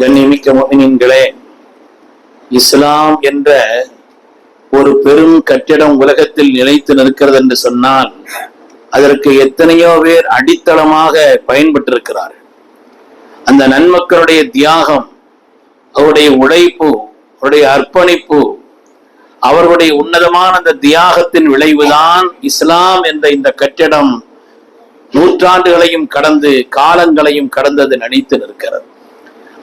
கண்ணிமிக்க மோமினின்களே இஸ்லாம் என்ற ஒரு பெரும் கட்டிடம் உலகத்தில் நிலைத்து நிற்கிறது என்று சொன்னால் அதற்கு எத்தனையோ பேர் அடித்தளமாக பயன்பட்டிருக்கிறார்கள். அந்த நன்மக்களுடைய தியாகம் அவருடைய உழைப்பு அவருடைய அர்ப்பணிப்பு அவர்களுடைய உன்னதமான அந்த தியாகத்தின் விளைவுதான் இஸ்லாம் என்ற இந்த கட்டிடம் நூற்றாண்டுகளையும் கடந்து காலங்களையும் கடந்தது நினைத்து நிற்கிறது.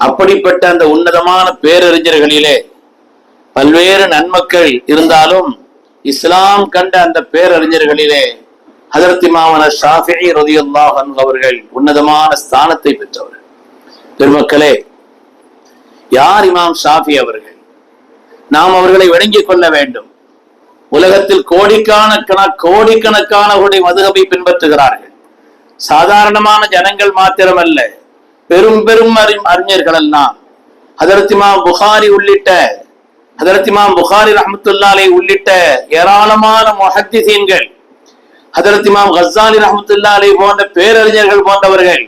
அப்படிப்பட்ட அந்த உன்னதமான பேரறிஞர்களிலே பல்வேறு நன்மக்கள் இருந்தாலும் இஸ்லாம் கண்ட அந்த பேரறிஞர்களிலே ஹதரத் இமாமன ஷாஃபி ரதியுல்லாஹன் அவர்கள் உன்னதமான ஸ்தானத்தை பெற்றவர்கள் பெருமக்களே யார் இமாம் ஷாஃபி அவர்கள்? நாம் அவர்களை வணங்கிக் கொள்ள வேண்டும். உலகத்தில் கோடிக்கணக்கான கோடிக்கணக்கானவருடைய மதுகபை பின்பற்றுகிறார்கள். சாதாரணமான ஜனங்கள் மாத்திரமல்ல. பெரும் பெரும் அறி அறிஞர்கள் எல்லாம். ஹதரத்திமாம் புகாரி உள்ளிட்ட ஹதரத்திமாம் புகாரி ரஹமத்துல்லாலை உள்ளிட்ட ஏராளமான முஹத்திசீன்கள் ஹதரத்திமாம் கசாலி ரஹமத்துல்லாலை போன்ற பேரறிஞர்கள் போன்றவர்கள்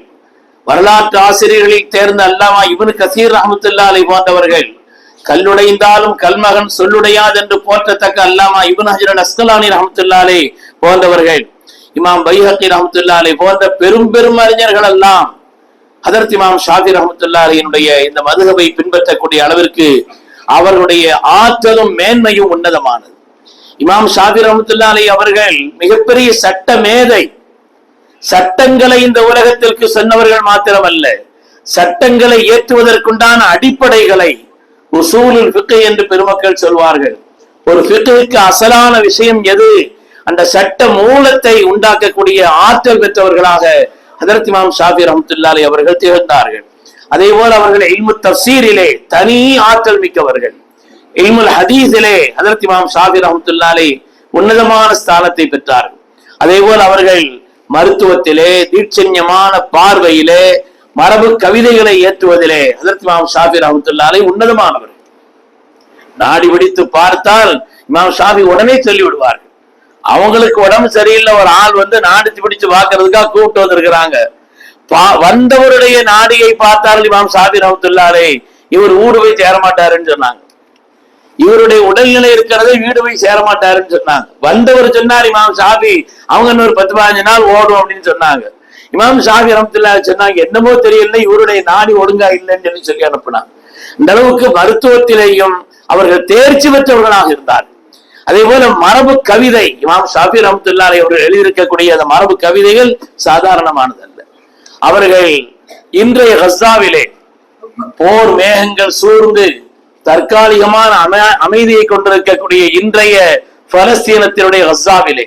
வரலாற்று ஆசிரியர்களில் தேர்ந்த அல்லாமா இவனு கசீர் ரஹமத்துல்லாலை போன்றவர்கள் கல்லுடைந்தாலும் கல்மகன் சொல்லுடையாது என்று போற்றத்தக்க அல்லாமா இவன் ஹஜரன் அஸ்கலானி ரஹமத்துல்லாலே போன்றவர்கள் இமாம் பைஹக்கி ரஹமத்துல்லாலே போன்ற பெரும் பெரும் அறிஞர்கள் எல்லாம் ஹதரத் இமாம் ஷாஃபி ரஹமத்துல்லாலியினுடைய இந்த மதுகவை பின்பற்றக்கூடிய அளவிற்கு அவர்களுடைய ஆற்றலும் மேன்மையும் உன்னதமானது. இமாம் ஷாஃபி ரஹமத்துல்லாலி அவர்கள் மிகப்பெரிய சட்ட மேதை சட்டங்களை இந்த உலகத்திற்கு சொன்னவர்கள் மாத்திரமல்ல. சட்டங்களை ஏற்றுவதற்குண்டான அடிப்படைகளை உசூலில் பிக்கு என்று பெருமக்கள் சொல்வார்கள். ஒரு பிக்குக்கு அசலான விஷயம் எது? அந்த சட்ட மூலத்தை உண்டாக்கக்கூடிய ஆற்றல் பெற்றவர்களாக ஹதரத் இமாம் ஷாஃபி ரஹமத்துல்லாலி அவர்கள் திகழ்ந்தார்கள். அதே போல அவர்கள் இல்மு தப்சீரிலே தனி ஆற்றல் மிக்கவர்கள். இல்முல் ஹதீஸிலே ஹதரத் இமாம் ஷாஃபி ரஹமத்துல்லாலி உன்னதமான ஸ்தானத்தை பெற்றார்கள். அதே போல் அவர்கள் மருத்துவத்திலே தீட்சண்யமான பார்வையிலே மரபு கவிதைகளை ஏற்றுவதிலே ஹதரத் இமாம் ஷாஃபி ரஹமத்துல்லாலே உன்னதமானவர் நாடி பிடித்து பார்த்தால் இமாம் ஷாஃபி உடனே சொல்லிவிடுவார்கள். அவங்களுக்கு உடம்பு சரியில்லை ஒரு ஆள் வந்து நாடிச்சு பிடிச்சு பாக்குறதுக்காக கூப்பிட்டு வந்திருக்கிறாங்க. பா- வந்தவருடைய நாடியை பார்த்தார்கள் இமாம் சாபி ரஹமத்துல்லாலே இவர் ஊடு போய் சேர மாட்டாருன்னு சொன்னாங்க. இவருடைய உடல்நிலை இருக்கிறத வீடு போய் சேர மாட்டாருன்னு சொன்னாங்க. வந்தவர் சொன்னார் இமாம் சாபி அவங்க இன்னொரு பத்து பதினஞ்சு நாள் ஓடும் அப்படின்னு சொன்னாங்க. இமாம் சாபி ரமத்துல்லா சொன்னாங்க என்னமோ தெரியல இவருடைய நாடி ஒழுங்கா இல்லைன்னு சொல்லி சொல்லி அனுப்புனாங்க. இந்த அளவுக்கு மருத்துவத்திலேயும் அவர்கள் தேர்ச்சி பெற்றவர்களாக இருந்தார் அதே போல மரபு கவிதை இமாம் ஷாஃபி ரஹமத்துல்லாலை அவர்கள் எழுதியிருக்கக்கூடிய அந்த மரபு கவிதைகள் சாதாரணமானது அல்ல. அவர்கள் இன்றைய கஸ்ஸாவிலே போர் மேகங்கள் சூழ்ந்து தற்காலிகமான அம- அமைதியை கொண்டிருக்கக்கூடிய இன்றைய பலஸ்தீனத்தினுடைய கஸ்ஸாவிலே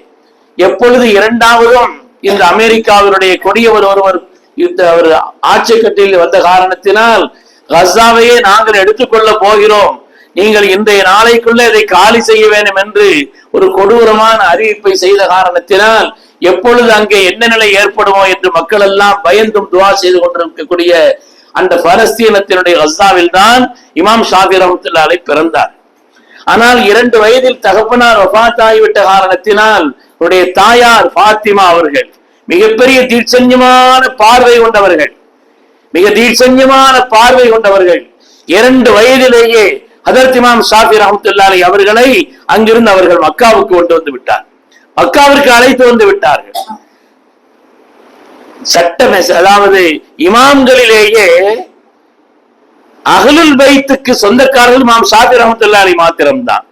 எப்பொழுது இரண்டாவதும் இந்த அமெரிக்காவினுடைய கொடியவர் ஒருவர் இந்த ஒரு ஆட்சி கட்டில் வந்த காரணத்தினால் கஸ்ஸாவையே நாங்கள் எடுத்துக்கொள்ள போகிறோம். நீங்கள் இன்றைய நாளைக்குள்ள இதை காலி செய்ய வேண்டும் என்று ஒரு கொடூரமான அறிவிப்பை செய்த காரணத்தினால் எப்பொழுது அங்கே என்ன நிலை ஏற்படுமோ என்று மக்கள் எல்லாம் பயந்தும் துவா செய்து கொண்டிருக்கக்கூடிய அந்த பலஸ்தீனத்தினுடைய கஸ்ஸாவில் தான் இமாம் ஷாபி ரஹமத்துல்லாலை பிறந்தார். ஆனால் இரண்டு வயதில் தகப்பனார் வஃபாத் காரணத்தினால் அவருடைய தாயார் பாத்திமா அவர்கள் மிகப்பெரிய தீட்சண்யமான பார்வை கொண்டவர்கள் மிக தீட்சண்யமான பார்வை கொண்டவர்கள் இரண்டு வயதிலேயே ஹதரத் இமாம் ஷாஃபி ரஹமத்துல்லாலை அவர்களை அங்கிருந்து அவர்கள் மக்காவுக்கு கொண்டு வந்து விட்டார். மக்காவிற்கு அழைத்து வந்து விட்டார்கள். சட்டம் அதாவது இமாம்களிலேயே அகலுல் பைத்துக்கு சொந்தக்காரர்கள் இமாம் ஷாஃபி ரஹமத்துல்லாலை மாத்திரம்தான்.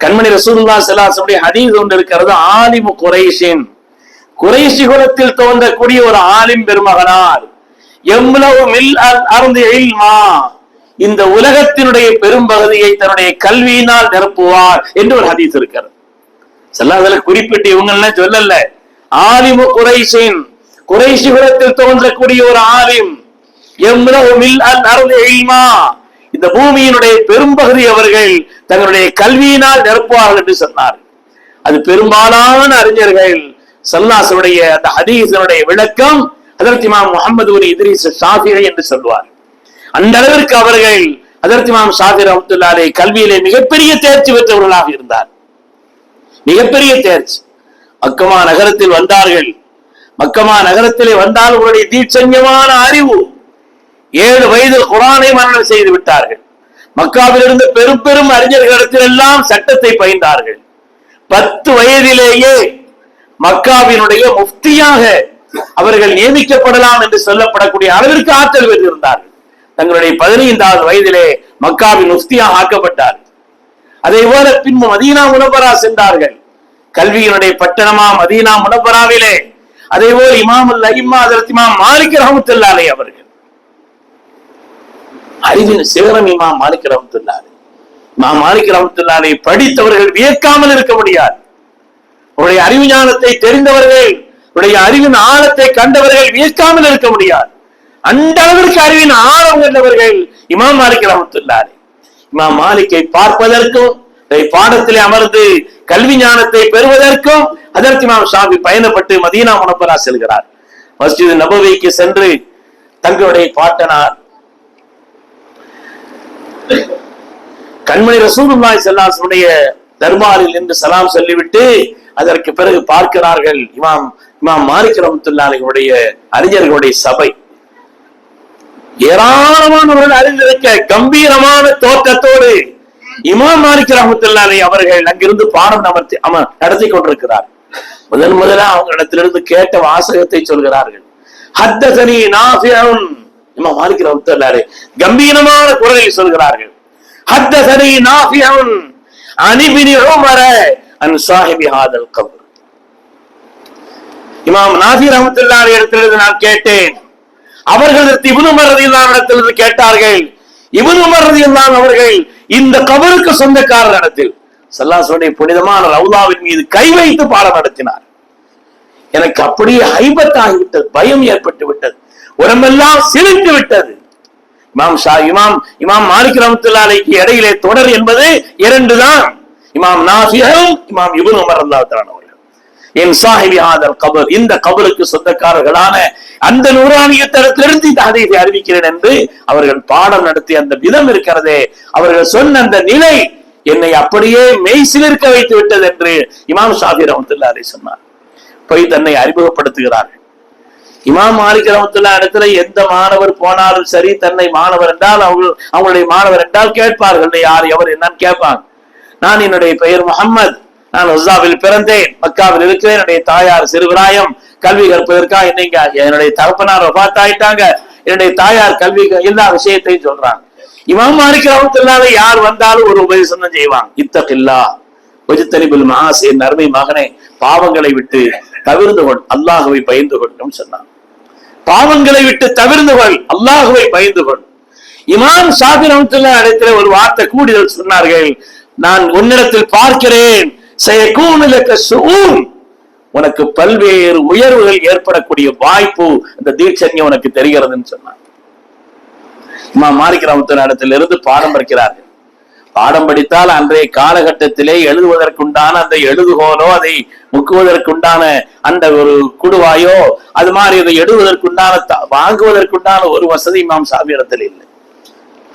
கண்மணி ரசூலுல்லா சலாசனுடைய ஹதீஸ் ஒன்று இருக்கிறது ஆலிமு குறைஷின். குறைஷி குலத்தில் தோன்றக்கூடிய ஒரு ஆலிம் பெருமகனார். எவ்வளவு மில் அருந்து இல்மா இந்த உலகத்தினுடைய பெரும்பகுதியை தன்னுடைய கல்வியினால் நிரப்புவார் என்று ஒரு ஹதீஸ் இருக்கிறது. செல்லாதல குறிப்பிட்டு இவங்க எல்லாம் சொல்லல. ஆலிமு குறைசின் குறைஷி குலத்தில் தோன்றக்கூடிய ஒரு ஆலிம் எவ்வளவு இந்த பூமியினுடைய பெரும்பகுதி அவர்கள் தங்களுடைய கல்வியினால் நிரப்புவார்கள் என்று சொன்னார். அது பெரும்பாலான அறிஞர்கள் சல்லாசுடைய அந்த ஹதீஸனுடைய விளக்கம் அதற்கு இமாம் முகமது ஒரு இத்ரீஸ் ஷாஃபிரை என்று சொல்வார். அந்த அளவிற்கு அவர்கள் அதற்கு இமாம் ஷாஃபி கல்வியிலே மிகப்பெரிய தேர்ச்சி பெற்றவர்களாக இருந்தார். மிகப்பெரிய தேர்ச்சி. மக்கமா நகரத்தில் வந்தார்கள். மக்கமா நகரத்திலே வந்தால் உங்களுடைய தீட்சண்யமான அறிவு ஏழு வயதில் குரானை மரணம் செய்து விட்டார்கள். மக்காவிலிருந்து பெரும் பெரும் அறிஞர்களிடத்தில் எல்லாம் சட்டத்தை பயின்றார்கள். பத்து வயதிலேயே மக்காவினுடைய முஃப்தியாக அவர்கள் நியமிக்கப்படலாம் என்று சொல்லப்படக்கூடிய அளவிற்கு ஆற்றல் பெற்றிருந்தார்கள். தங்களுடைய பதினைந்தாவது வயதிலே மக்காவின் முஃப்தியாக ஆக்கப்பட்டார் அதே போல பின்பு மதீனா முனபரா சென்றார்கள். கல்வியினுடைய பட்டணமா மதீனா முனபராவிலே அதே போல் இமாமுல் அஹிம்மா அதற்கு இமாம் மாலிக் ரஹமத்துல்லாலே அவர்கள். அறிவின் சிகரம் இமாம் மாலிக் ரஹமத்துல்லாலே இமாம் மாலிக் ரஹமத்துல்லாலே படித்தவர்கள் வியக்காமல் இருக்க முடியாது. உடைய அறிவு ஞானத்தை தெரிந்தவர்கள் உடைய அறிவின் ஆழத்தை கண்டவர்கள் வியக்காமல் இருக்க முடியாது. அந்த அளவிற்கு அறிவின் ஆழம் கண்டவர்கள் இமாம் மாலிக் ரஹமத்துல்லாலே இமாம் மாலிக்கை பார்ப்பதற்கும் பாடத்திலே அமர்ந்து கல்வி ஞானத்தை பெறுவதற்கும் அதற்கு இமாம் ஷாபி பயணப்பட்டு மதீனா முனப்பரா செல்கிறார். மஸ்ஜித் நபவிக்கு சென்று தங்களுடைய பாட்டனார் கண்மணி ரசூலுல்லாய் செல்லாசனுடைய தர்பாரில் நின்று சலாம் சொல்லிவிட்டு அதற்கு பிறகு பார்க்கிறார்கள் இமாம் இமாம் மாலிக் ரஹ்மத்துல்லாஹியுடைய அறிஞர்களுடைய சபை. ஏராளமானவர்கள் அறிந்திருக்க கம்பீரமான தோற்றத்தோடு இமாம் மாலிக் ரஹமத்துல்லாலே அவர்கள் அங்கிருந்து பாடம் அமர்த்தி அம நடத்தி கொண்டிருக்கிறார். முதன் முதலா அவங்க இடத்திலிருந்து கேட்ட வாசகத்தை சொல்கிறார்கள். ஹத்தசனி நாஃபியன் இமாம் மாலிக் ரஹமத்துல்லாலே கம்பீரமான குரலில் சொல்கிறார்கள். ஹத்தசனி நாஃபியன் அனிபினி உமர அன் சாஹிபி ஹாதல் கபர். இமாம் நாஃபி ரஹமத்துல்லாலே இடத்திலிருந்து நான் கேட்டேன். அவர்கள் இபுனு இடத்திலிருந்து கேட்டார்கள். இபுனு தான் அவர்கள் இந்த கபருக்கு சொந்தக்காரர் இடத்தில். சல்லாசுடைய புனிதமான ரவுலாவின் மீது கை வைத்து பாடம் நடத்தினார். எனக்கு அப்படியே ஆகிவிட்டது பயம் ஏற்பட்டு விட்டது உடம்பெல்லாம் சிரித்து விட்டது. இமாம் ஷா இமாம் இமாம் மாலிக் ரமத்துல்லாலைக்கு இடையிலே தொடர் என்பது இரண்டு தான் இமாம் நாசியும் இமாம் இபுன் உமர் அவர்கள். என் சாஹிபி ஆதல் கபர் இந்த கபருக்கு சொந்தக்காரர்களான அந்த நூறானியத்தரத்திலிருந்து இந்த ஹதீஸை அறிவிக்கிறேன் என்று அவர்கள் பாடம் நடத்திய அந்த விதம் இருக்கிறதே. அவர்கள் சொன்ன அந்த நிலை என்னை அப்படியே மெய் சிலிர்க்க வைத்து விட்டது என்று இமாம் ஷாபி ரஹமத்துல்லா அலி சொன்னார். போய் தன்னை அறிமுகப்படுத்துகிறார்கள். இமாம் மாலிக் ரஹமத்துல்லா இடத்துல எந்த மாணவர் போனாலும் சரி தன்னை மாணவர் என்றால் அவங்க அவங்களுடைய மாணவர் என்றால் கேட்பார்கள். யார் எவர் என்னன்னு கேட்பாங்க. நான் என்னுடைய பெயர் முகம்மது நான் உஸ்ஸாவில் பிறந்தேன். மக்காவில் இருக்கிறேன். என்னுடைய தாயார் சிறுபிராயம் கல்வி கற்பதற்காக என்னைங்க என்னுடைய தகப்பனார் வபாத் ஆயிட்டாங்க என்னுடைய தாயார் கல்வி எல்லா விஷயத்தையும் சொல்றாங்க. இமாம் மாலிக் ரஹமத்துல்லாஹ் யார் வந்தாலும் ஒரு உபதேசம் தான் செய்வாங்க. இத்தகில்லா ஒஜித்தனிபில் மாஸ் என் அருமை மகனே பாவங்களை விட்டு தவிர்ந்து கொள். அல்லாஹுவை பயந்து கொள்ளும் சொன்னான். பாவங்களை விட்டு தவிர்ந்து கொள். அல்லாஹுவை பயந்து கொள். இமாம் ஷாபி ரஹமத்துல்லா இடத்துல ஒரு வார்த்தை கூடுதல் சொன்னார்கள். நான் உன்னிடத்தில் பார்க்கிறேன். உனக்கு பல்வேறு உயர்வுகள் ஏற்படக்கூடிய வாய்ப்பு இந்த தீட்சன்யம் உனக்கு தெரிகிறதுன்னு சொன்னான் இமா மாலிக் ரஹமத்துல்லா பாடம் படிக்கிறார்கள். பாடம் படித்தால் அன்றைய காலகட்டத்திலே எழுதுவதற்குண்டான அந்த எழுதுகோலோ அதை முக்குவதற்குண்டான அந்த ஒரு குடுவாயோ அது மாதிரி அதை எழுதுவதற்குண்டான வாங்குவதற்குண்டான ஒரு வசதி இமாம் சாமியிடத்தில் இல்லை.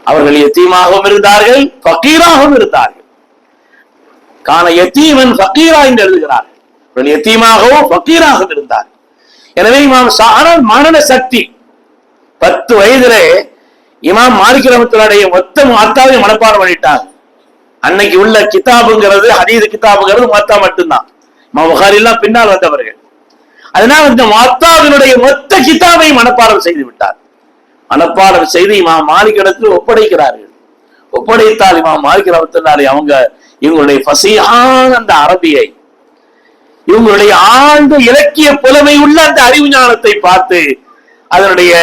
அவர்கள் எத்தீமாகவும் இருந்தார்கள் பக்கீராகவும் இருந்தார்கள். காண எத்தீமன் ஃபக்கீரா என்று எழுதுகிறார். எத்தீமாகவோ எத்தீமாகவும் ஃபக்கீராகவும் இருந்தார். எனவே இமாம் சா- ஆனால் மனன சக்தி பத்து வயதிலே இமாம் மாலிக் மொத்த மாத்தாவையும் மனப்பாடம் பண்ணிட்டாங்க அன்னைக்கு உள்ள கிதாபுங்கிறது ஹரீது கிதாபுங்கிறது மாத்தா மட்டும்தான். இமாம் புகாரி எல்லாம் பின்னால் வந்தவர்கள். அதனால் இந்த மாத்தாவினுடைய மொத்த கிதாபை மனப்பாடம் செய்து விட்டார். மனப்பாடம் செய்து இமாம் மாலிகிடத்தில் ஒப்படைக்கிறார்கள். ஒப்படைத்தால் இமாம் மாலிக் அவங்க இவங்களுடைய பசியான அந்த அரபியை இவங்களுடைய ஆழ்ந்த இலக்கிய புலமை உள்ள அந்த அறிவு ஞானத்தை பார்த்து அதனுடைய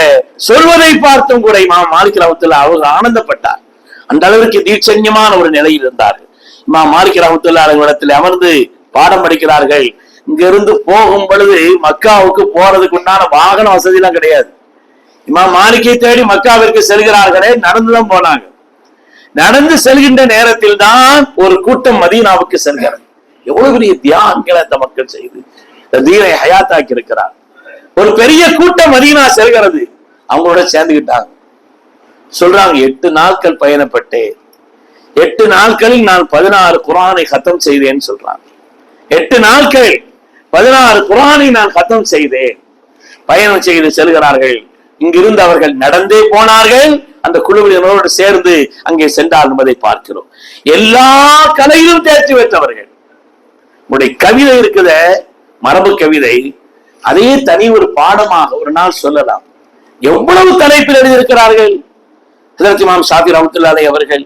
சொல்வதை பார்த்தும் கூட இமாம் மாலிக் ரஹத்துல அவங்க ஆனந்தப்பட்டார். அந்த அளவிற்கு தீட்சண்யமான ஒரு நிலையில் இருந்தார்கள் இமாம் மாலிக் ரஹமத்துல்லா இடத்தில் அமர்ந்து பாடம் படிக்கிறார்கள். இங்கிருந்து போகும் பொழுது மக்காவுக்கு போறதுக்கு உண்டான வாகன வசதி எல்லாம் கிடையாது. இமாம் மாலிக்கை தேடி மக்காவிற்கு செல்கிறார்களே நடந்துதான் போனாங்க. நடந்து செல்கின்ற நேரத்தில் தான் ஒரு கூட்டம் மதீனாவுக்கு செல்கிறது. எவ்வளவு பெரிய தியாகங்களை அந்த மக்கள் செய்து தீரை ஹயாத்தாக்கி இருக்கிறார். ஒரு பெரிய கூட்டம் மதீனா செல்கிறது. அவங்களோட சேர்ந்துகிட்டாங்க. சொல்றாங்க எட்டு நாட்கள் பயணப்பட்டேன். எட்டு நாட்களில் நான் பதினாறு குரானை கத்தம் செய்தேன்னு சொல்றாங்க. எட்டு நாட்கள் பதினாறு குரானை நான் கத்தம் செய்தேன். பயணம் செய்து செல்கிறார்கள். இங்கிருந்து அவர்கள் நடந்தே போனார்கள். அந்த குழுவினரோடு சேர்ந்து அங்கே சென்றார் என்பதை பார்க்கிறோம். எல்லா கலையிலும் தேர்ச்சி பெற்றவர்கள். உங்களுடைய கவிதை இருக்குத மரபு கவிதை. அதே தனி ஒரு பாடமாக ஒரு நாள் சொல்லலாம். எவ்வளவு தலைப்பில் எழுதியிருக்கிறார்கள்? ஹதரத் இமாம் ஷாஃபி ரஹ்மத்துல்லாஹி அவர்கள்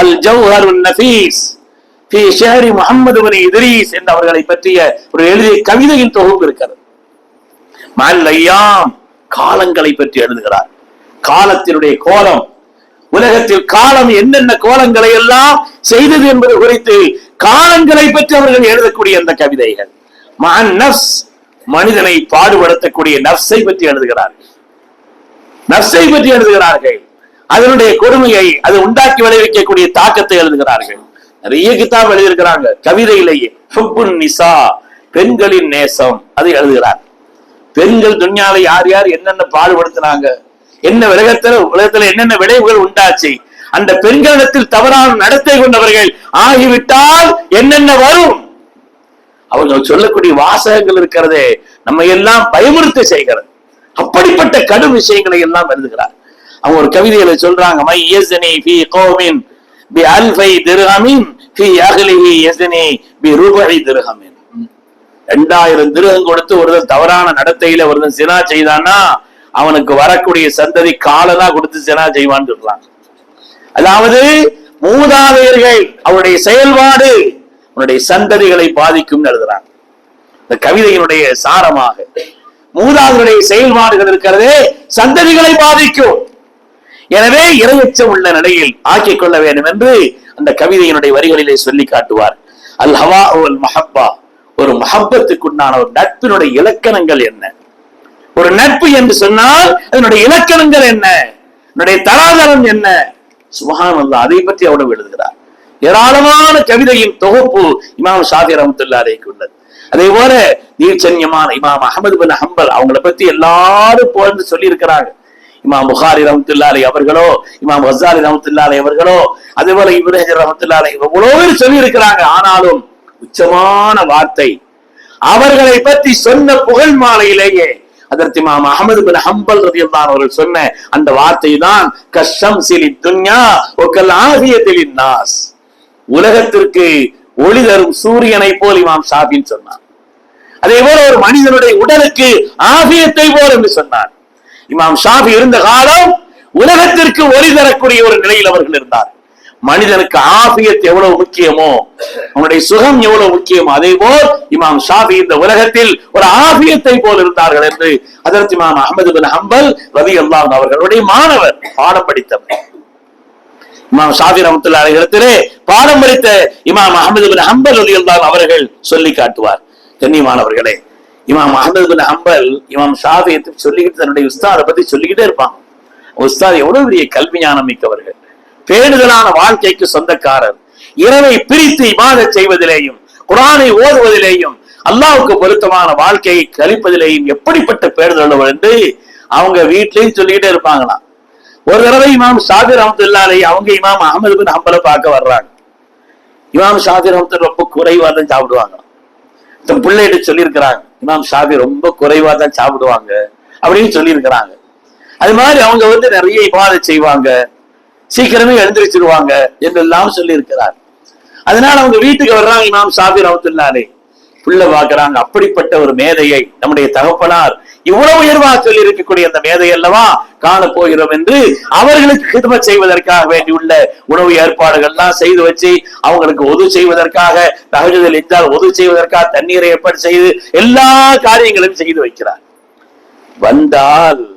அல் ஜவ்ஹர் நஃபீஸ் ஃபி ஷஹரி முஹம்மது பின் இத்ரீஸ் என்ற அவர்களை பற்றிய ஒரு எழுதிய கவிதையின் தொகுப்பு இருக்கிறது. மல் ஐயாம் காலங்களை பற்றி எழுதுகிறார். காலத்தினுடைய கோலம். உலகத்தில் காலம் என்னென்ன கோலங்களை எல்லாம் செய்தது என்பது குறித்து காலங்களை பற்றி அவர்கள் எழுதக்கூடிய அந்த கவிதைகள். மன் மனிதனை பாடுபடுத்தக்கூடிய நஃப்ஸை பற்றி எழுதுகிறார்கள் நஃப்ஸை பற்றி எழுதுகிறார்கள். அதனுடைய கொடுமையை அது உண்டாக்கி விளைவிக்கக்கூடிய தாக்கத்தை எழுதுகிறார்கள். நிறைய கிதாப் எழுதியிருக்கிறாங்க. கவிதையிலேயே நிசா பெண்களின் நேசம் அதை எழுதுகிறார். பெண்கள் துன்யால யார் யார் என்னென்ன பாடுபடுத்தினாங்க? என்ன உலகத்துல உலகத்துல என்னென்ன விளைவுகள் உண்டாச்சு? அந்த பெண்களிடத்தில் தவறான நடத்தை கொண்டவர்கள் ஆகிவிட்டால் என்னென்ன வரும்? அவர்கள் சொல்லக்கூடிய வாசகங்கள் இருக்கிறதே நம்ம எல்லாம் பயமுறுத்த செய்கிறது. அப்படிப்பட்ட கடும் விஷயங்களை எல்லாம் எழுதுகிறார். அவங்க ஒரு கவிதையில சொல்றாங்க மை யஸ்னி ஃபி கோமின் பி அல்ஃபை திர்ஹமின் ஃபி அஹ்லிஹி யஸ்னி பி ருபை திர்ஹமின். ரெண்டாயிரம் திருகம் கொடுத்து ஒருத்தன் தவறான நடத்தையில ஒருத்தன் சினா செய்தான்னா அவனுக்கு வரக்கூடிய சந்ததி காலதான் கொடுத்து சினா செய்வான்னு சொல்றான் அதாவது மூதாதையர்கள் அவருடைய செயல்பாடு உன்னுடைய சந்ததிகளை பாதிக்கும் எழுதுறாங்க. இந்த கவிதையினுடைய சாரமாக மூதாதையருடைய செயல்பாடுகள் இருக்கிறதே சந்ததிகளை பாதிக்கும். எனவே இரையச்சம் உள்ள நிலையில் ஆக்கிக் கொள்ள வேண்டும் என்று அந்த கவிதையினுடைய வரிகளிலே சொல்லி காட்டுவார். அல் ஹவா மஹப்பா ஒரு மஹப்பத்துக்குண்டான ஒரு நட்பினுடைய இலக்கணங்கள் என்ன? ஒரு நட்பு என்று சொன்னால் அதனுடைய இலக்கணங்கள் என்ன? என்னுடைய தராதரம் என்ன? சுபஹான் அல்லா அதை பற்றி அவ்வளவு எழுதுகிறார். ஏராளமான கவிதையின் தொகுப்பு இமாம் ஷாதி ரஹமத்துல்லாரை உள்ளது. அதே போல நீர்ச்சன்யமான இமாம் அகமது பின் ஹம்பல் அவங்கள பத்தி எல்லாரும் புகழ்ந்து சொல்லி இருக்கிறாங்க இமாம் புகாரி ரஹமத்துல்லாலை அவர்களோ இமாம் ஹசாரி ரஹமத்துல்லாலை அவர்களோ அதே போல இப்ரஹிம் ரஹமத்துல்லாலை எவ்வளவு பேர் சொல்லி இருக்கிறாங்க ஆனாலும் உச்சமான வார்த்தை. அவர்களை பற்றி சொன்ன புகழ் மாலையிலேயே அதற்கு மாம் அகமது பின் ஹம்பல் ரதியல்லான் அவர்கள் சொன்ன அந்த வார்த்தை தான் கஷ்டம் சிலி துன்யா ஒக்கல் ஆகியத்தில் நாஸ் உலகத்திற்கு ஒளி தரும் சூரியனை போல் இமாம் ஷாபின் சொன்னார். அதே போல ஒரு மனிதனுடைய உடலுக்கு ஆகியத்தை போல் என்று சொன்னார். இமாம் ஷாபி இருந்த காலம் உலகத்திற்கு ஒளி தரக்கூடிய ஒரு நிலையில் அவர்கள் இருந்தார். மனிதனுக்கு ஆபியத் எவ்வளவு முக்கியமோ அவனுடைய சுகம் எவ்வளவு முக்கியமோ அதே போல் இமாம் ஷாஃபி இந்த உலகத்தில் ஒரு ஆபியத்தை போல் இருந்தார்கள் என்று அதற்கு இமாம் அகமது பின் ஹம்பல் ரவி அல்லாம் அவர்களுடைய மாணவர் பாடம் படித்தவர். இமாம் ஷாஃபி ரமத்துல்லா இடத்திலே பாடம் படித்த இமாம் அகமது பின் ஹம்பல் ரவி அல்லாம் அவர்கள் சொல்லி காட்டுவார். கண்ணியமானவர்களே இமாம் அகமது பின் ஹம்பல் இமாம் ஷாபியை சொல்லிக்கிட்டு தன்னுடைய உஸ்தாதை பத்தி சொல்லிக்கிட்டே இருப்பாங்க. உஸ்தாத் எவ்வளவு பெரிய கல்வி ஞானம் மிக்கவர்கள். பேணுதலான வாழ்க்கைக்கு சொந்தக்காரர். இரவை பிரித்து இபாத செய்வதிலேயும் குரானை ஓதுவதிலேயும் அல்லாவுக்கு பொருத்தமான வாழ்க்கையை கழிப்பதிலேயும் எப்படிப்பட்ட பேருதல் என்று அவங்க வீட்லயும் சொல்லிக்கிட்டே இருப்பாங்களாம். ஒரு தடவை இமாம் ஷாபிர் அஹமதுல்லாலை அவங்க இமாம் அகமது பின் ஹம்பலை பார்க்க வர்றாங்க. இமாம் ஷாபிர் அஹமது ரொம்ப குறைவா தான் சாப்பிடுவாங்க இந்த பிள்ளைகிட்ட சொல்லியிருக்கிறாங்க இமாம் ஷாபி ரொம்ப குறைவா தான் சாப்பிடுவாங்க அப்படின்னு சொல்லியிருக்கிறாங்க. அது மாதிரி அவங்க வந்து நிறைய இபாதை செய்வாங்க. சீக்கிரமே எழுந்திரிச்சிருவாங்க என்றெல்லாம் சொல்லி இருக்கிறார் அதனால அவங்க வீட்டுக்கு வர்றாங்க இமாம் சாபி ரஹமத்துல்லாலே. புள்ள பாக்குறாங்க அப்படிப்பட்ட ஒரு மேதையை நம்முடைய தகப்பனார் இவ்வளவு உயர்வாக சொல்லி இருக்கக்கூடிய அந்த மேதை அல்லவா? காண போகிறோம் என்று அவர்களுக்கு ஹிதமத் செய்வதற்காக வேண்டியுள்ள உணவு ஏற்பாடுகள்லாம் செய்து வச்சு அவங்களுக்கு உதவு செய்வதற்காக தகஜதில் இருந்தால் உதவு செய்வதற்காக தண்ணீரை ஏற்பாடு செய்து எல்லா காரியங்களையும் செய்து வைக்கிறார். வந்தால்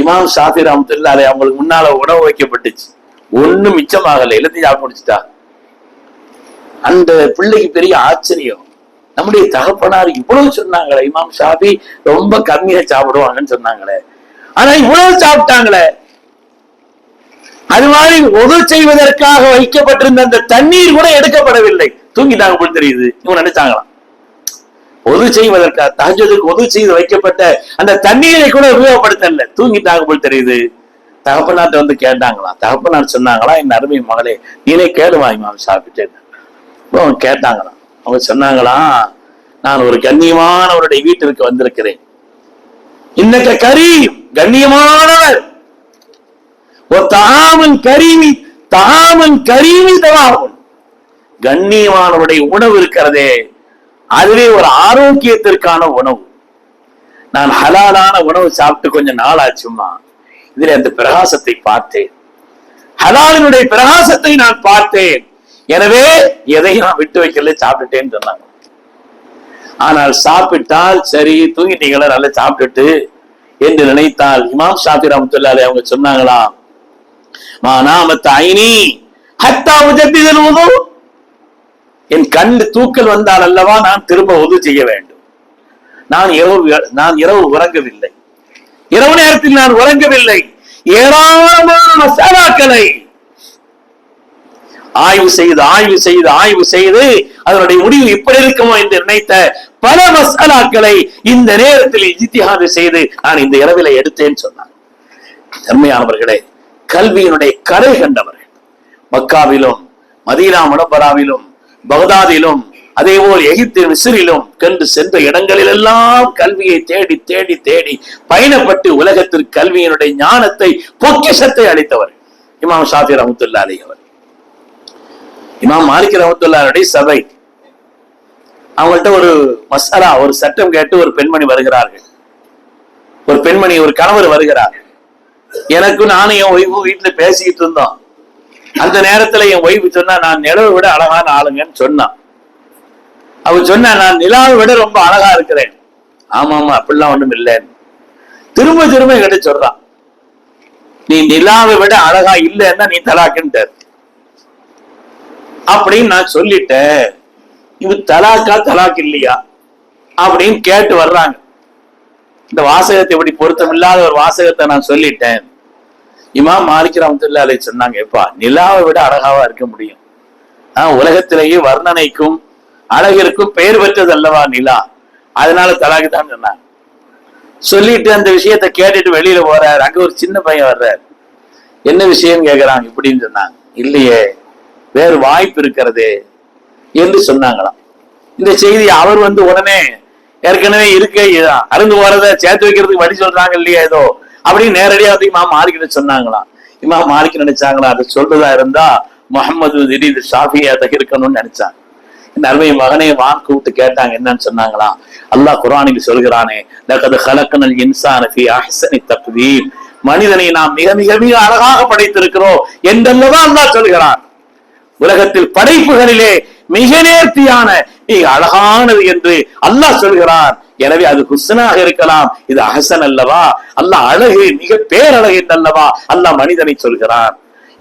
இமாம் ஷாஃபி ரஹமத்துல்லாலே அவங்களுக்கு முன்னால உணவு வைக்கப்பட்டுச்சு. ஒண்ணும் மிச்சமாகல. எல்லாத்தையும் சாப்பிட்டு முடிச்சுட்டா அந்த பிள்ளைக்கு பெரிய ஆச்சரியம். நம்முடைய தகப்பனார் இவ்வளவு சொன்னாங்களே. இமாம் ஷாஃபி ரொம்ப கம்மியா சாப்பிடுவாங்கன்னு சொன்னாங்களே. ஆனா இவ்வளவு சாப்பிட்டாங்களே. அது மாதிரி உதவு செய்வதற்காக வைக்கப்பட்டிருந்த அந்த தண்ணீர் கூட எடுக்கப்படவில்லை. தூங்கிட்டாங்க போல் தெரியுது. இவங்க நினைச்சாங்களாம். ஒது செய்வதற்காக தஹஜதுக்கு ஒது செய்து வைக்கப்பட்ட அந்த தண்ணீரை கூட உபயோகப்படுத்தல. தூங்கிட்டாங்க போல் தெரியுது தகப்பனார்ட்ட வந்து கேட்டாங்களாம் தகப்பனார் சொன்னாங்களா? என் அருமை மகளே நீனே கேளுவா அவன் சாப்பிட்டு அவங்க கேட்டாங்களாம் அவங்க சொன்னாங்களாம் நான் ஒரு கண்ணியமானவருடைய வீட்டிற்கு வந்திருக்கிறேன். இன்னைக்கு கரி கண்ணியமானவர். ஒரு தாமன் கரிமி தாமன் கரிமி தவாகும் கண்ணியமானவருடைய உணவு இருக்கிறதே. அதுவே ஒரு ஆரோக்கியத்திற்கான உணவு. நான் ஹலாலான உணவு சாப்பிட்டு கொஞ்சம் நாள் ஆச்சுமா? இதுல அந்த பிரகாசத்தை பார்த்தேன். ஹலாலினுடைய பிரகாசத்தை நான் பார்த்தேன். எனவே எதையும் நான் விட்டு வைக்கல சாப்பிட்டுட்டேன்னு சொன்னாங்க. ஆனால் சாப்பிட்டால் சரி தூங்கிட்டீங்களா நல்லா சாப்பிட்டுட்டு என்று நினைத்தால் இமாம் ஷாஃபி ரஹ்மத்துல்லாஹி அவங்க சொன்னாங்களா மா நாமத்த ஐனி ஹத்தா உஜத்திதல் உது என் கண் தூக்கல் வந்தால் அல்லவா நான் திரும்ப உது செய்ய வேண்டும். நான் இரவு நான் இரவு உறங்கவில்லை. இரவு நேரத்தில் நான் உறங்கவில்லை. ஏராளமான மசாலாக்களை ஆய்வு செய்து ஆய்வு செய்து ஆய்வு செய்து அதனுடைய முடிவு இப்படி இருக்குமோ என்று நினைத்த பல மசாலாக்களை இந்த நேரத்தில் இஜித்திஹாது செய்து நான் இந்த இரவில எடுத்தேன்னு சொன்னார். தன்மையானவர்களே கல்வியினுடைய கரை கண்டவர்கள் மக்காவிலும் மதீனா முனப்பராவிலும் பகதாதிலும் அதே போல் எகிப்து மிஸ்ரிலும் கண்டு சென்ற இடங்களிலெல்லாம் கல்வியை தேடி தேடி தேடி பயணப்பட்டு உலகத்திற்கு கல்வியினுடைய ஞானத்தை பொக்கிஷத்தை அளித்தவர். இமாம் ஷாஃபி ரஹமத்துல்லா அலி அவர் இமாம் மாலிக் ரஹமத்துல்லாருடைய சபை. அவங்கள்ட்ட ஒரு மசாலா ஒரு சட்டம் கேட்டு ஒரு பெண்மணி வருகிறார்கள். ஒரு பெண்மணி ஒரு கணவர் வருகிறார். எனக்கு நானும் என் ஒய்ஃபும் வீட்டுல பேசிக்கிட்டு இருந்தோம். அந்த நேரத்துல என் ஒய்ஃபு சொன்னா நான் நிலவை விட அழகான ஆளுங்கன்னு சொன்னான் அவ சொன்னா நான் நிலாவை விட ரொம்ப அழகா இருக்கிறேன். ஆமா ஆமா அப்படிலாம் ஒண்ணும் இல்லைன்னு திரும்ப திரும்ப கிட்ட சொல்றான் நீ நிலாவை விட அழகா இல்லைன்னா நீ தலாக்குன்ட்ட அப்படின்னு நான் சொல்லிட்டேன். இது தலாக்கா தலாக்கு இல்லையா? அப்படின்னு கேட்டு வர்றாங்க. இந்த வாசகத்தை இப்படி பொருத்தம் இல்லாத ஒரு வாசகத்தை நான் சொல்லிட்டேன். இமாம் மாலிக் ரமத்துல்லா அலை சொன்னாங்க எப்பா நிலாவை விட அழகாவா இருக்க முடியும். ஆஹ் உலகத்திலேயே வர்ணனைக்கும் அழகிற்கும் பெயர் பெற்றது அல்லவா நிலா? அதனால தலாக்கு தான் சொன்னாங்க. சொல்லிட்டு அந்த விஷயத்தை கேட்டுட்டு வெளியில போறாரு. அங்க ஒரு சின்ன பையன் வர்றாரு. என்ன விஷயம் கேக்குறாங்க இப்படின்னு சொன்னாங்க. இல்லையே வேறு வாய்ப்பு இருக்கிறது என்று சொன்னாங்களாம். இந்த செய்தி அவர் வந்து உடனே ஏற்கனவே இருக்க அருந்து போறத சேர்த்து வைக்கிறதுக்கு வழி சொல்றாங்க இல்லையா ஏதோ? அப்படின்னு நேரடியா வந்து இமாம் மாலிக்கிட்ட சொன்னாங்களாம். இமாம் மாலிக் நினைச்சாங்களா? அதை சொல்றதா இருந்தா முகமது திடீர் ஷாஃபியா இருக்கணும்னு நினைச்சாங்க. இந்த அருமை மகனே வான் கூப்பிட்டு கேட்டாங்க என்னன்னு சொன்னாங்களாம். அல்லாஹ் குரானில் சொல்கிறானே லக்கது ஹலக்கனல் இன்சான ஃபி அஹ்சனி மனிதனை நாம் மிக மிக மிக அழகாக படைத்திருக்கிறோம் என்றல்லவா அல்லாஹ் சொல்கிறான். உலகத்தில் படைப்புகளிலே மிக நேர்த்தியான மிக அழகானது என்று அல்லாஹ் சொல்கிறான். எனவே அது ஹுசனாக இருக்கலாம். இது அஹசன் அல்லவா? அல்ல அழகு மிக பேரழகு அல்லவா? அல்ல மனிதனை சொல்கிறான்.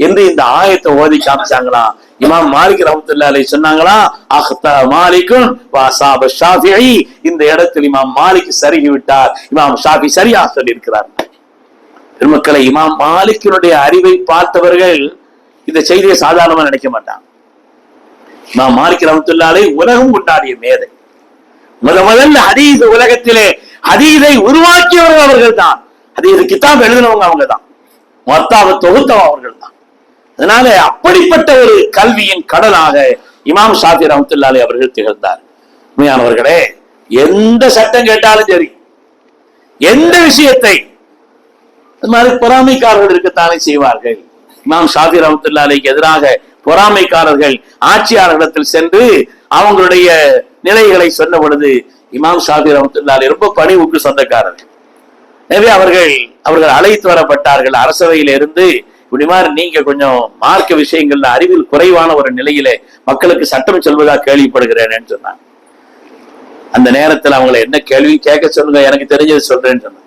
என்று இந்த ஆயத்தை ஓதி காமிச்சாங்களாம் இமாம் மாலிக் ரஹமத்துல்லா அலை சொன்னாங்களா? அஹ்தா மாலிக்கும் வாசாப ஷாஃபிஐ இந்த இடத்தில் இமாம் மாலிக் சருகி விட்டார் இமாம் ஷாஃபி சரியா சொல்லியிருக்கிறார். பெருமக்களை இமாம் மாலிக்கினுடைய அறிவை பார்த்தவர்கள் இந்த செய்தியை சாதாரணமா நினைக்க மாட்டான் இமாம் மாலிக் ரஹமத்துல்லாலே உலகம் கொண்டாடிய மேதை. முத முதல்ல ஹதீஸ் உலகத்திலே ஹதீஸை உருவாக்கியவர்கள் அவர்கள் தான் ஹதீஸ் கித்தாப் எழுதினவங்க அவங்க தான் மொத்தாவை தொகுத்தவங்க அவர்கள் தான் அதனால அப்படிப்பட்ட ஒரு கல்வியின் கடலாக இமாம் ஷாஃபி ரஹமத்துல்லாலே அவர்கள் திகழ்ந்தார். உண்மையானவர்களே எந்த சட்டம் கேட்டாலும் சரி எந்த விஷயத்தை அது மாதிரி பொறாமைக்காரர்கள் இருக்கத்தானே செய்வார்கள். இமாம் ஷாஃபி ரஹமத்துல்லாலைக்கு எதிராக பொறாமைக்காரர்கள் ஆட்சியாளர்களிடத்தில் சென்று அவங்களுடைய நிலைகளை சொன்ன பொழுது இமாம் ஷாஃபி ரமத்துல்லால் ரொம்ப பணிவுக்கு சொந்தக்காரர்கள் எனவே அவர்கள் அவர்கள் அழைத்து வரப்பட்டார்கள். அரசவையில இருந்து இப்படி மாதிரி நீங்க கொஞ்சம் மார்க்க விஷயங்கள்ல அறிவில் குறைவான ஒரு நிலையில மக்களுக்கு சட்டம் சொல்வதா கேள்விப்படுகிறேன்னு சொன்னாங்க. அந்த நேரத்தில் அவங்களை என்ன கேள்வி கேட்க சொல்லுங்க எனக்கு தெரிஞ்சது சொல்றேன்னு சொன்னாங்க.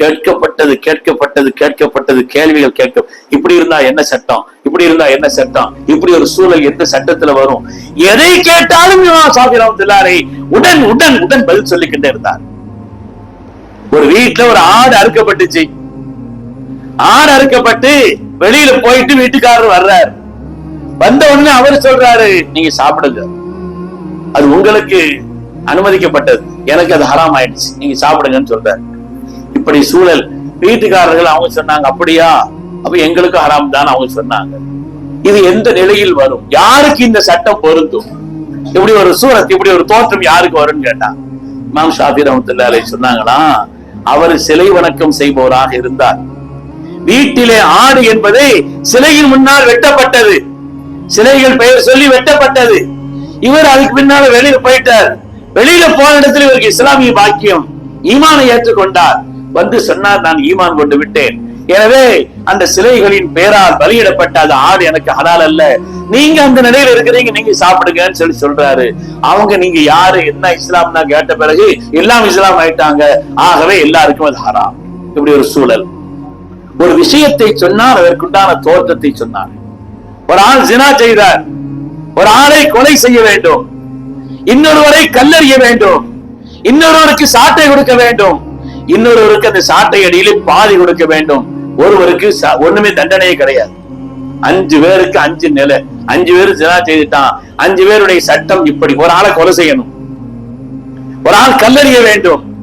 கேட்கப்பட்டது கேட்கப்பட்டது கேட்கப்பட்டது கேள்விகள் கேட்க இப்படி இருந்தா என்ன சட்டம்? இப்படி இருந்தா என்ன சட்டம்? இப்படி ஒரு சூழல் எந்த சட்டத்துல வரும்? எதை கேட்டாலும் இமாம் ஷாஃபி உடன் உடன் உடன் பதில் சொல்லிக்கிட்டே இருந்தார். ஒரு வீட்டுல ஒரு ஆடு அறுக்கப்பட்டுச்சு. ஆடு அறுக்கப்பட்டு வெளியில போயிட்டு வீட்டுக்காரர் வர்றாரு. வந்த உடனே அவர் சொல்றாரு நீங்க சாப்பிடுங்க. அது உங்களுக்கு அனுமதிக்கப்பட்டது. எனக்கு அது ஹராம் ஆயிடுச்சு. நீங்க சாப்பிடுங்கன்னு சொல்றாரு. இப்படி சூழல். வீட்டுக்காரர்கள் அவங்க சொன்னாங்க அப்படியா? அப்ப எங்களுக்கு ஹராம் தான் அவங்க சொன்னாங்க. இது எந்த நிலையில் வரும்? யாருக்கு இந்த சட்டம் பொருந்தும்? இப்படி ஒரு சூரத் இப்படி ஒரு தோற்றம் யாருக்கு வரும்னு கேட்டான் இமாம் ஷாஃபி ரஹமத்துல்லா அலை சொன்னாங்களா அவர் சிலை வணக்கம் செய்பவராக இருந்தார். வீட்டிலே ஆடு என்பது சிலையின் முன்னால் வெட்டப்பட்டது. சிலைகள் பெயர் சொல்லி வெட்டப்பட்டது. இவர் அதுக்கு பின்னால வெளியில போயிட்டார். வெளியில போன இடத்துல இவருக்கு இஸ்லாமிய பாக்கியம் ஈமானை ஏற்றுக்கொண்டார். வந்து சொன்னார் நான் ஈமான் கொண்டு விட்டேன். எனவே அந்த சிலைகளின் பெயரால் பலியிடப்பட்ட அந்த ஆடு எனக்கு ஹலால் அல்ல. நீங்க அந்த நிலையில இருக்கிறீங்க நீங்க சாப்பிடுங்கன்னு சொல்லி சொல்றாரு. அவங்க நீங்க யாரு என்ன இஸ்லாம்னா கேட்ட பிறகு எல்லாம் இஸ்லாம் ஆயிட்டாங்க. ஆகவே எல்லாருக்கும் அது ஹராம் இப்படி ஒரு சூழல். ஒரு விஷயத்தை சொன்னால் அதற்குண்டான தோற்றத்தை சொன்னார். ஒரு ஆள் ஜினா செய்தார். ஒரு ஆளை கொலை செய்ய வேண்டும். இன்னொருவரை கல்லறிய வேண்டும். இன்னொருவருக்கு சாட்டை கொடுக்க வேண்டும். இன்னொருவருக்கு அந்த சாட்டை அடியிலே பாதி கொடுக்க வேண்டும். ஒருவருக்கு ச- ஒண்ணுமே தண்டனையே கிடையாது. அஞ்சு பேருக்கு அஞ்சு நிலை. அஞ்சு பேர் ஜினா செய்துட்டான். அஞ்சு பேருடைய சட்டம் இப்படி. ஒரு ஆளை கொலை செய்யணும். ஒரு ஆள் கல்லறிய வேண்டும்.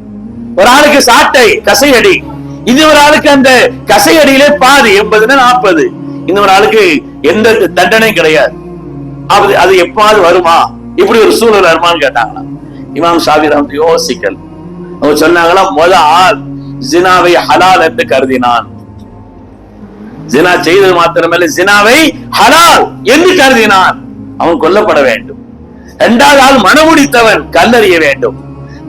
ஒரு ஆளுக்கு சாட்டை கசையடி. இது ஒரு ஆளுக்கு அந்த கசையடியிலே பாதி எண்பதுன்னா நாற்பது. இன்னொரு ஆளுக்கு எந்த தண்டனையும் கிடையாது. அது அது எப்பாவது வருமா? இப்படி ஒரு சூழல் வருமான்னு கேட்டாங்களா இமாம் சாபிராம் யோசிக்கல். அவங்க சொன்னாங்களா முத ஆள் ஜினாவை ஹலால் என்று கருதினான். ஜினா செய்தது மாத்திரமல்ல ஜினாவை ஹலால் என்று கருதினான். அவன் கொல்லப்பட வேண்டும். இரண்டாவது ஆள் மனமுடித்தவன் கல்லறிய வேண்டும்.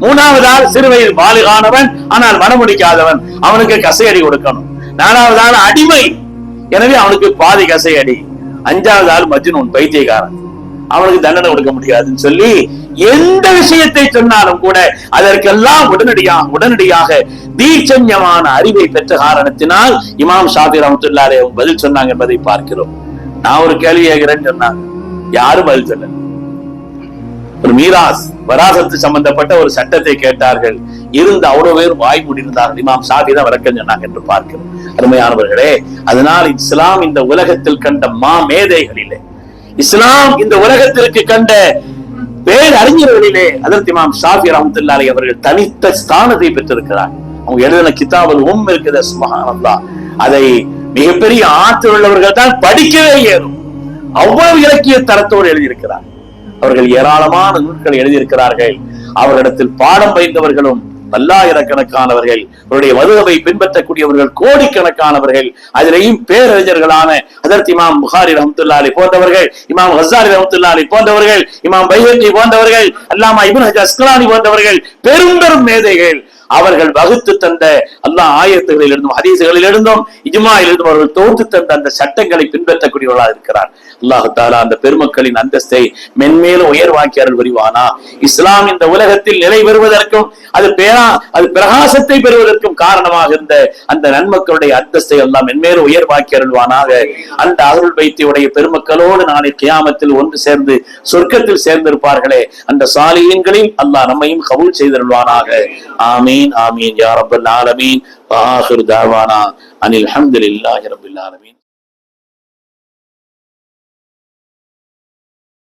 மூணாவது ஆள் சிறுவையில் பாலிகானவன் ஆனால் மனமுடிக்காதவன் அவனுக்கு கசையடி கொடுக்கணும். நாலாவது ஆள் அடிமை எனவே அவனுக்கு பாதி கசையடி. அஞ்சாவது ஆள் மஜ்னூன் பைத்தியக்காரன். அவனுக்கு தண்டனை கொடுக்க முடியாதுன்னு சொல்லி எந்த விஷயத்தை சொன்னாலும் கூட அதற்கெல்லாம் உடனடியாக உடனடியாக தீச்சன்யமான அறிவை பெற்ற காரணத்தினால் இமாம் ஷாபி ரமத்துல்லாரே பதில் சொன்னாங்க என்பதை பார்க்கிறோம். நான் ஒரு கேள்வி கேட்கிறேன்னு சொன்னாங்க. யாரும் பதில் சொல்லல. ஒரு மீராஸ் வராசத்து சம்பந்தப்பட்ட ஒரு சட்டத்தை கேட்டார்கள். இருந்து அவ்வளவு பேர் வாய் முடிந்தார்கள் இமாம் ஷாபி தான் விளக்கம் சொன்னாங்க என்று பார்க்கிறோம். அருமையானவர்களே அதனால் இஸ்லாம் இந்த உலகத்தில் கண்ட மா மேதைகளிலே இஸ்லாம் இந்த உலகத்திற்கு கண்ட பேர் அறிஞர்களிலே அதற்கு இமாம் ஷாஃபி ரஹமத்துல்லாஹி அவர்கள் தனித்த ஸ்தானத்தை பெற்றிருக்கிறார். அவங்க எழுதின கிதாபல் உம் இருக்குது சுமகானந்தா அதை மிகப்பெரிய ஆற்றல் உள்ளவர்கள் தான் படிக்கவே ஏறும். அவ்வளவு இலக்கிய தரத்தோடு எழுதியிருக்கிறார். அவர்கள் ஏராளமான நூல்களை எழுதியிருக்கிறார்கள். அவர்களிடத்தில் பாடம் பயின்றவர்களும் பல்லாயிரக்கணக்கானவர்கள் அவருடைய மதுகவை பின்பற்றக்கூடியவர்கள் கோடிக்கணக்கானவர்கள் அதிலேயும் பேரறிஞர்களான அதற்கு இமாம் புகாரி ரஹமத்துல்லாலி போன்றவர்கள் இமாம் ஹசாரி ரஹமத்துல்லாலி போன்றவர்கள் இமாம் பைஹத்தி போன்றவர்கள் அல்லாமா இப்னு ஹஜ் அஸ்கலானி போன்றவர்கள் பெரும் பெரும் மேதைகள் அவர்கள் வகுத்து தந்த அல்லாஹ் ஆயத்துகளில் இருந்தும் ஹதீசுகளில் இருந்தும் இஜ்மாயில் இருந்தும் அவர்கள் தொகுத்து தந்த அந்த சட்டங்களை பின்பற்றக்கூடியவர்களாக இருக்கிறார். அல்லாஹு தாலா அந்த பெருமக்களின் அந்தஸ்தை மென்மேலும் உயர்வாக்கி அருள் புரிவானா? இஸ்லாம் இந்த உலகத்தில் நிலை பெறுவதற்கும் அது பேரா அது பிரகாசத்தை பெறுவதற்கும் காரணமாக இருந்த அந்த நன்மக்களுடைய அந்தஸ்தை எல்லாம் மென்மேலும் உயர்வாக்கி அருள்வானாக. அந்த அருள் வைத்தியுடைய பெருமக்களோடு நாளை கியாமத்தில் ஒன்று சேர்ந்து சொர்க்கத்தில் சேர்ந்திருப்பார்களே. அந்த சாலியன்களில் அல்லாஹ் நம்மையும் கபூல் آمين. آمين. يا رب العالمين. وآخر دعوانا أن الحمد لله رب العالمين.